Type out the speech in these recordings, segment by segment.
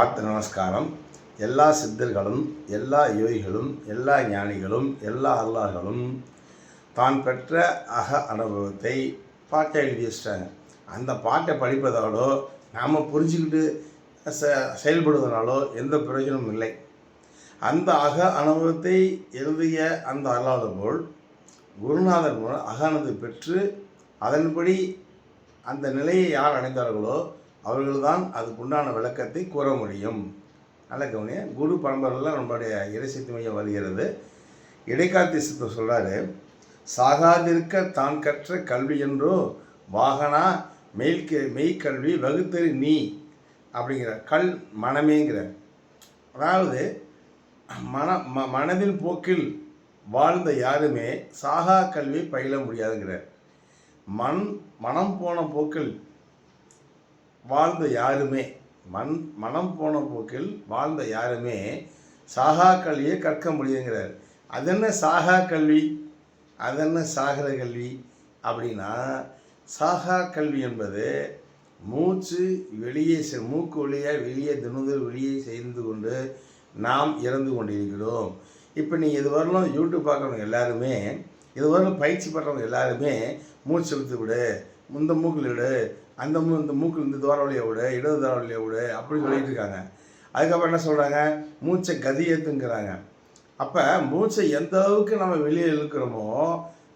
ஆத்த நமஸ்காரம். எல்லா சித்தர்களும் எல்லா யோகிகளும் எல்லா ஞானிகளும் எல்லா அல்லார்களும் தான் பெற்ற அக அனுபவத்தை பாட்டை எழுதி வச்சிட்டாங்க. அந்த பாட்டை படிப்பதாலோ நாம் புரிஞ்சுக்கிட்டு செ செயல்படுவதனாலோ எந்த பிரயோஜனமும் இல்லை. அந்த அக அனுபவத்தை எழுதிய அந்த அல்லாத போல் குருநாதர் மூலம் அகானதை பெற்று அதன்படி அந்த நிலையை யார் அடைந்தார்களோ அவர்கள்தான் அதுக்குண்டான விளக்கத்தை கூற முடியும். நல்ல கவனிய குரு பரம்பரையில் நம்மளுடைய இறைசக்தி மையம் வருகிறது. இடைக்காத்தி சித்தர் சொல்கிறாரு சாகாதிருக்க தான் கற்ற கல்வி என்றோ வாகனா மெய்க்கு மெய்க்கல்வி வகுத்தறி நீ அப்படிங்கிற கல் மனமேங்கிற அதாவது மன ம மனதின் போக்கில் வாழ்ந்த யாருமே சாகா கல்வி பயில முடியாதுங்கிறார். மண் மனம் போன போக்கில் வாழ்ந்த யாருமே மண் மனம் போன போக்கில் வாழ்ந்த யாருமே சாகா கல்வியை கற்க முடியுங்கிறார். அது என்ன சாகா கல்வி? அது என்ன சாகர கல்வி? அப்படின்னா சாகா கல்வி என்பது மூச்சு வெளியே செ மூக்கு வழியாக வெளியே தினந்தோறும் வெளியே செய்து கொண்டு நாம் இறந்து கொண்டிருக்கிறோம். இப்போ நீங்கள் இது வரலாம் யூடியூப் பார்க்குறவங்க எல்லாருமே இது வரலாம் பயிற்சி பண்ணுறவங்க எல்லாருமே மூச்சு விட்டு விடு இந்த மூக்கில் விடு அந்த இந்த மூக்கு இந்த துவார வழியை விடு இடது துவார வழியை விடு அப்படின்னு சொல்லிட்டு இருக்காங்க. அதுக்கப்புறம் என்ன சொல்கிறாங்க மூச்சை கதியேத்துங்கிறாங்க. அப்போ மூச்சை எந்த அளவுக்கு நம்ம வெளியே இழுக்கிறோமோ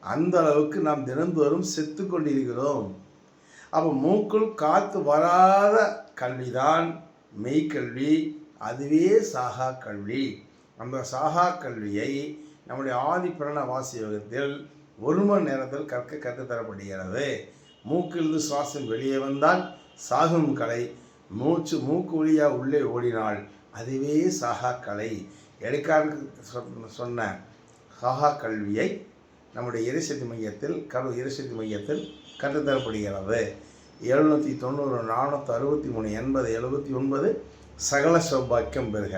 அந்த அளவுக்கு நாம் தினந்தோறும் செத்து கொண்டிருக்கிறோம். அப்போ மூக்குள் காற்று வராத கல்விதான் மெய்க்கல்வி அதுவே சாகா கல்வி. அந்த சாகா கல்வியை நம்முடைய ஆதிப்பிரண வாசி யோகத்தில் ஒரு மணி நேரத்தில் கற்க கற்றுத்தரப்படுகிறது. மூக்கிலிருந்து சுவாசம் வெளியே வந்தால் சாகும் கலை. மூச்சு மூக்கு வழியாக உள்ளே ஓடினால் அதுவே சாகா கலை எடுக்காருக்கு சொன்ன சாகா கல்வியை நம்முடைய எரிசக்தி மையத்தில் கரு எரிசக்தி மையத்தில் கற்றுத்தரப்படுகிறது. எழுநூற்றி தொண்ணூறு நானூற்றி அறுபத்தி மூணு எண்பது எழுபத்தி ஒன்பது சகல சௌபாக்கியம் பெறுக.